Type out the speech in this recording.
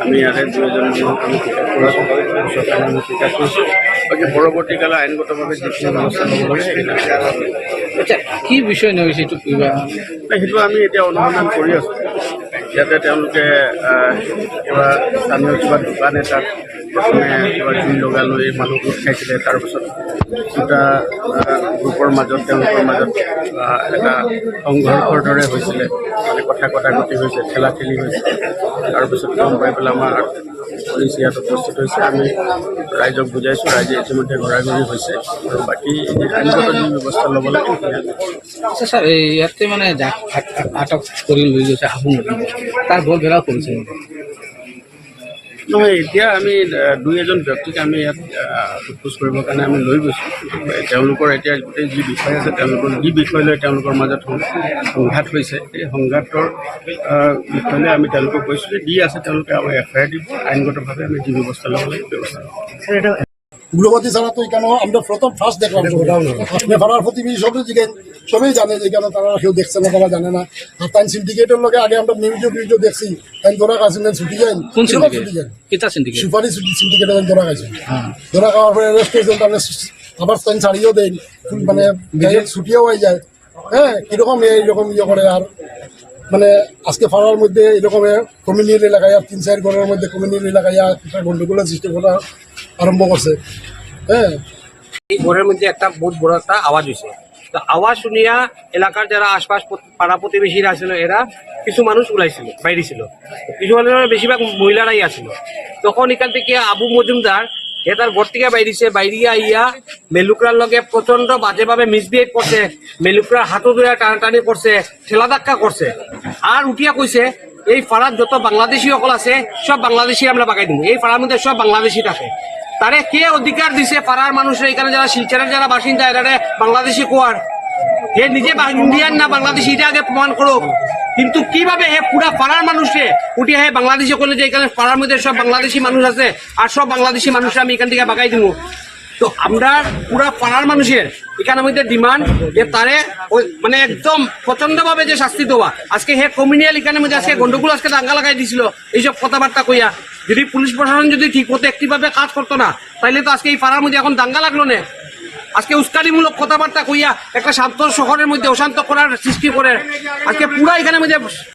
আমি ইয়াতে দুই এজন মানুহক আমি টিকেট বাকী পৰৱৰ্তীকালে আইনগতভাৱে যিখিনি ব্যৱস্থা ল'ব আচ্ছা কি বিষয় নয় সেইটো কিবা সেইটো আমি এতিয়া অনুসন্ধান কৰি আছোঁ। ইয়াতে তেওঁলোকে কিবা স্থানীয় কিবা দোকান এটাত প্ৰথমে কিবা জুই লগাই লৈ মানুহ গোট খাইছিলে তাৰপিছত দুটা গ্ৰুপৰ মাজত তেওঁলোকৰ মাজত এটা সংঘৰ্ষৰ দৰে হৈছিলে। মানে কথা কটাকটি হৈছে ঠেলা ঠেলি হৈছে তাৰপিছত গম পাই পেলাই আমাৰ পুলিচ ইয়াত উপস্থিত হৈছে, আমি ৰাইজক বুজাইছোঁ, ৰাইজে ইতিমধ্যে ঘৰা ঘৰি হৈছে আৰু বাকী আইনগত যি ব্যৱস্থা ল'ব লাগে আচ্ছা এই ইয়াতে মানে আটক কৰি লৈ গৈছে আহোম তাৰ বৰ বেলাও কৰিছে? নহয় এতিয়া আমি দুই এজন ব্যক্তিক আমি ইয়াত সোধপোছ কৰিবৰ কাৰণে আমি লৈ গৈছোঁ। তেওঁলোকৰ এতিয়া গোটেই যি বিষয় আছে তেওঁলোকৰ যি বিষয় লৈ তেওঁলোকৰ মাজত সংঘাত হৈছে এই সংঘাতৰ আহ, বিষয় লৈ আমি তেওঁলোকক কৈছোঁ যে দি আছে তেওঁলোকে আমাৰ এফ আই আৰ দিব আইনগতভাৱে আমি যি ব্যৱস্থা ল'ব লাগে ব্যৱস্থা ল'ব। উগ্রবাদী ছাড়া তো এখানে আমরা প্রথম ফার্স্ট দেখলাম নেপাড়ার প্রতিবেশী সবই জিজ্ঞেস সবই জানে যে এখানে তারা কেউ দেখছে না তারা জানে না। আর তাই সিন্ডিকেটের লগে আগে আমরা নিউজে ভিডিও দেখছি। তাই ধরা খাইছেন ছুটি যান কোন syndicate? সুপারি সিন্ডিকেটে ধরা খাইছে। ধরা খাওয়ার পরে রেস্ট হয়েছেন তাহলে আবার তাই ছাড়িয়েও দেন। মানে ছুটিও হয়ে যায়। হ্যাঁ কীরকম এইরকম ইয়ে করে আর। মানে আজকে পাড়ার মধ্যে এরকম কমিউনিটি এলাকায় আর তিন চার ঘরের মধ্যে কমিউনিটি এলাকায় একটা গন্ডগোলের সৃষ্টি করা আরম্ভ করছে। হ্যাঁ। এই ঘরের মধ্যে একটা বহুত বড় একটা আওয়াজ হয়েছে তো আওয়াজ শুনিয়া এলাকার যারা আশপাশ পাড়া প্রতিবেশীরা ছিল, এরা কিছু মানুষ উলাইছিল, বাইরে ছিল। কিছু মানুষের বেশিরভাগ মহিলারাই আছিল। তখন এখান থেকে আবু মজুমদার, এ তার ঘর থেকে বাইরেছে, বাইরিয়া আইয়া মেলুকরার লগে প্রচণ্ড বাজেভাবে মিসবিহেভ করছে, মেলুকরার হাতও ধরে টানাটানি করছে, ঠেলা ধাক্কা করছে। আর উঠিয়া কইছে, এই পাড়ার যত বাংলাদেশি সকল আছে, সব বাংলাদেশি আমরা বাগাই দিব। এই পাড়ার মধ্যে সব বাংলাদেশি থাকে। তারে কে অধিকার দিছে পাড়ার মানুষের? এখানে যারা শিলচরের যারা বাসিন্দা, এরা বাংলাদেশি কোয়ার। হে নিজে ইন্ডিয়ান না বাংলাদেশি, এটা আগে প্রমাণ করুক কিন্তু কীভাবে হে পুরা পাড়ার মানুষে উঠি হে বাংলাদেশি করলে যে এখানে পাড়ার মধ্যে সব বাংলাদেশি মানুষ আছে, আর সব বাংলাদেশি মানুষরা আমি এখান থেকে বাগাই দিব তো আমরা পুরা পাড়ার মানুষের এখানের মধ্যে ডিমান্ড যে তারে মানে একদম প্রচণ্ড ভাবে যে শাস্তি দেওয়া। আজকে হে কমিউনিয়াল এখানের মধ্যে আজকে গন্ডগোল আজকে দাঙ্গা লাগাই দিছিল, এইসব কথাবার্তা কইয়া। যদি পুলিশ প্রশাসন যদি ঠিক মতো একটিভাবে কাজ করতো না, তাইলে তো আজকে এই পাড়ার মধ্যে এখন দাঙ্গা লাগল না। আজকে উস্কানিমূলক কথাবার্তা কইয়া একটা শান্ত শহরের মধ্যে অশান্ত করার সৃষ্টি করে। আজকে পুরা এখানের মধ্যে